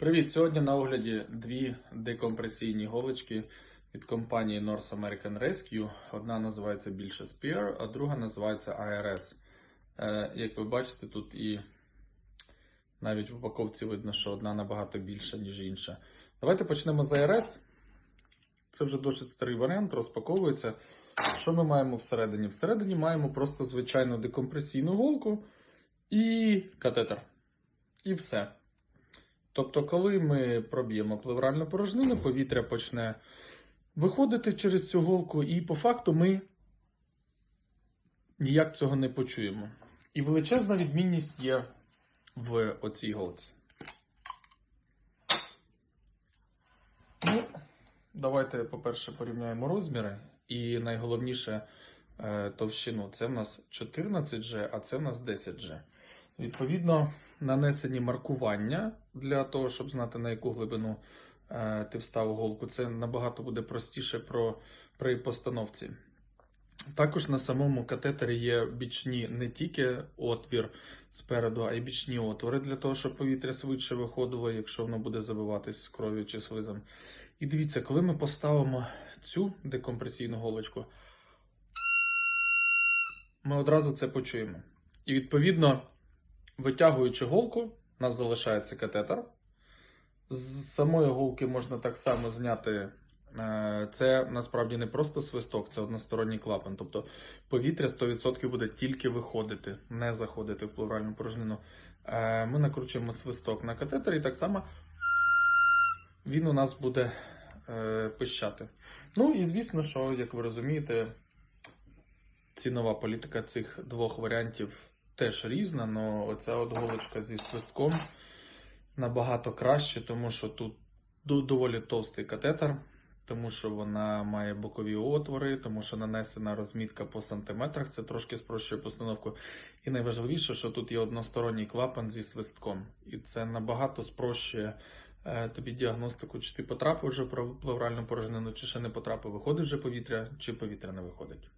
Привіт! Сьогодні на огляді дві декомпресійні голочки від компанії North American Rescue. Одна називається більше Spear, а друга називається ARS. Е, як ви бачите, тут і навіть в упаковці видно, що одна набагато більша, ніж інша. Давайте почнемо з ARS. Це вже досить старий варіант, розпаковується. Що ми маємо всередині? Всередині маємо просто звичайну декомпресійну голку і катетер. І все. Тобто, коли ми проб'ємо плевральну порожнину, повітря почне виходити через цю голку, і по факту ми ніяк цього не почуємо. І величезна відмінність є в оцій голці. Ну, давайте, по-перше, порівняємо розміри. І найголовніше е, товщину. Це в нас 14G, а це в нас 10G. Відповідно, нанесені маркування для того, щоб знати, на яку глибину е, ти встав голку. Це набагато буде простіше про, при постановці. Також на самому катетері є бічні не тільки отвір спереду, а й бічні отвори для того, щоб повітря швидше виходило, якщо воно буде забиватись з кров'ю чи слизом. І дивіться, коли ми поставимо цю декомпресійну голочку, ми одразу це почуємо. І відповідно, витягуючи голку, у нас залишається катетер. З самої голки можна так само зняти. е, Це насправді не просто свисток, це односторонній клапан. Тобто повітря 100% буде тільки виходити, не заходити в плуральну порожнину. Е, Ми накручуємо свисток на катетер і так само він у нас буде е, пищати. Ну і звісно, що, як ви розумієте, цінова політика цих двох варіантів теж різна, але оця от голочка зі свистком набагато краще, тому що тут доволі товстий катетер, тому що вона має бокові отвори, тому що нанесена розмітка по сантиметрах, це трошки спрощує постановку. І найважливіше, що тут є односторонній клапан зі свистком. І це набагато спрощує е, тобі діагностику, чи ти потрапив вже в плавральну порожнину, чи ще не потрапив, виходить вже повітря, чи повітря не виходить.